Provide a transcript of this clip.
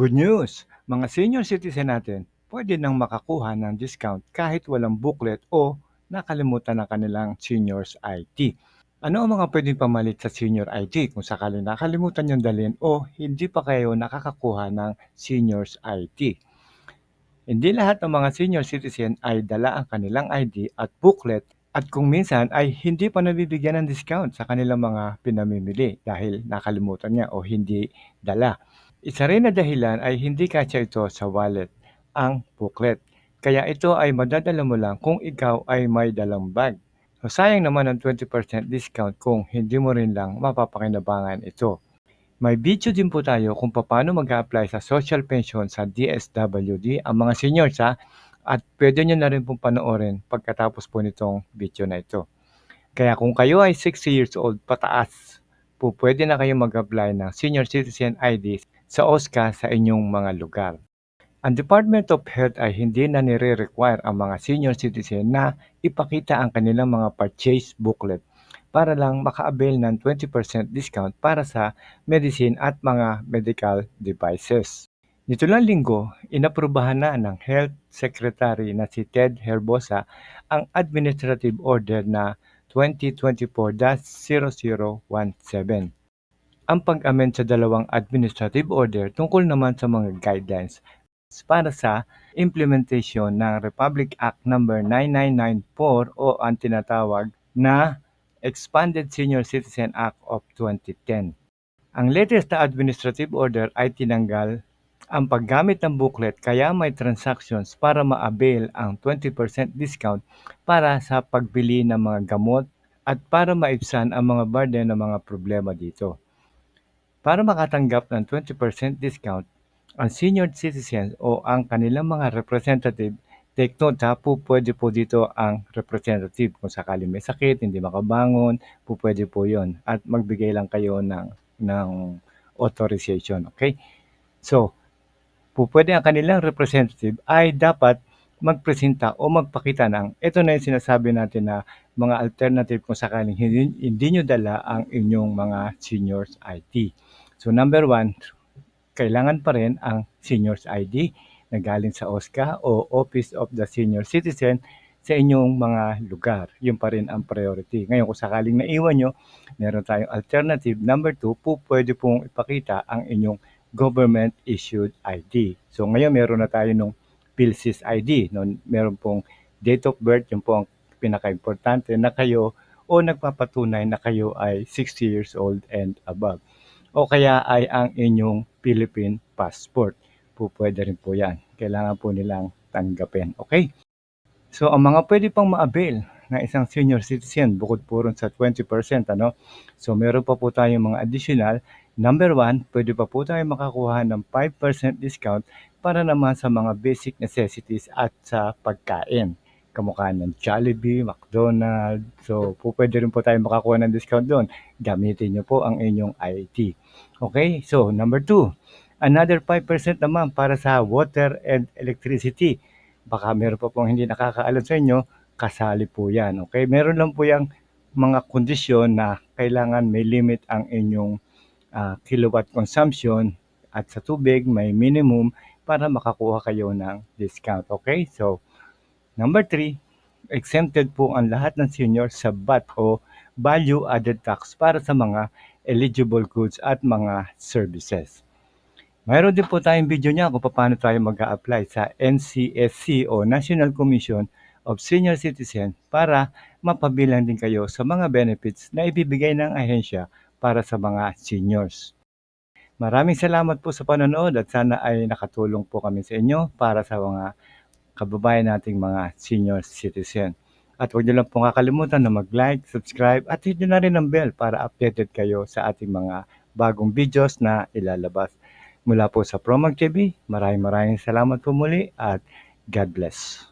Good news! Mga senior citizen natin, pwede nang makakuha ng discount kahit walang booklet o nakalimutan ng kanilang seniors IT. Ano ang mga pwedeng pamalit sa senior IT kung sakaling nakalimutan yung dalhin o hindi pa kayo nakakakuha ng seniors IT? Hindi lahat ng mga senior citizen ay dala ang kanilang ID at booklet at kung minsan ay hindi pa nabibigyan ng discount sa kanilang mga pinamimili dahil nakalimutan niya o hindi dala. Isa rin na dahilan ay hindi kasya ito sa wallet ang booklet. Kaya ito ay madadala mo lang kung ikaw ay may dalang bag. So sayang naman ang 20% discount kung hindi mo rin lang mapapakinabangan ito. May video din po tayo kung paano mag-apply sa social pension sa DSWD ang mga seniors ha. At pwede nyo na rin pong panoorin pagkatapos po nitong video na ito. Kaya kung kayo ay 60 years old pataas, po pwede na kayo mag-apply ng Senior Citizen ID sa OSCA sa inyong mga lugar. Ang Department of Health ay hindi na nire-require ang mga senior citizen na ipakita ang kanilang mga purchase booklet para lang maka-avail ng 20% discount para sa medicine at mga medical devices. Nito linggo, inaprubahan na ng Health Secretary na si Ted Herbosa ang Administrative Order na 2024-0017. Ang pag-amend sa dalawang administrative order tungkol naman sa mga guidelines para sa implementation ng Republic Act No. 9994 o ang tinatawag na Expanded Senior Citizen Act of 2010. Ang latest na administrative order ay tinanggal ang paggamit ng booklet kaya may transactions para ma-avail ang 20% discount para sa pagbili ng mga gamot at para maibsan ang mga burden ng mga problema dito. Para makatanggap ng 20% discount, ang senior citizens o ang kanilang mga representative, take note ha, po pwede po dito ang representative. Kung sakali may sakit, hindi makabangon, po pwede po yon At magbigay lang kayo ng, ng authorization. Okay? So, po pwede ang kanilang representative ay dapat magpresenta o magpakita ng ito na yung sinasabi natin na mga alternative kung sakaling hindi, hindi nyo dala ang inyong mga seniors IT. So number one, kailangan pa rin ang seniors ID na galing sa OSCA o Office of the Senior Citizen sa inyong mga lugar. Yun pa rin ang priority. Ngayon, kung sakaling naiwan nyo, meron tayong alternative. Number two, po pwede pong ipakita ang inyong government issued ID. So ngayon, meron na tayo nung PhilSys ID. No? Meron pong date of birth, yun po ang pinaka-importante na kayo o nagpapatunay na kayo ay 60 years old and above o kaya ay ang inyong Philippine passport. Po pwede rin po yan. Kailangan po nilang tanggapin. Okay? So, ang mga pwede pang ma-avail na isang senior citizen bukod po rin sa 20%. Ano? So, meron pa po tayong mga additional. Number one, pwede pa po tayo makakuha ng 5% discount para naman sa mga basic necessities at sa pagkain kamukha ng Jollibee, McDonald's. So, po pwede rin po tayo makakuha ng discount doon. Gamitin nyo po ang inyong IT. Okay? So, number two, another 5% naman para sa water and electricity. Baka meron pa pong hindi nakakaalam sa inyo, kasali po yan. Okay? Meron lang po yung mga kondisyon na kailangan may limit ang inyong uh, kilowatt consumption at sa tubig may minimum para makakuha kayo ng discount. Okay? So, Number 3, exempted po ang lahat ng senior sa VAT o Value Added Tax para sa mga eligible goods at mga services. Mayroon din po tayong video niya kung paano tayo mag apply sa NCSC o National Commission of Senior Citizen para mapabilang din kayo sa mga benefits na ibibigay ng ahensya para sa mga seniors. Maraming salamat po sa panonood at sana ay nakatulong po kami sa inyo para sa mga kababayan nating mga senior citizen. At huwag niyo lang pong kakalimutan na mag-like, subscribe at hit na rin ang bell para updated kayo sa ating mga bagong videos na ilalabas. Mula po sa Promag TV, maraming maraming salamat po muli at God bless.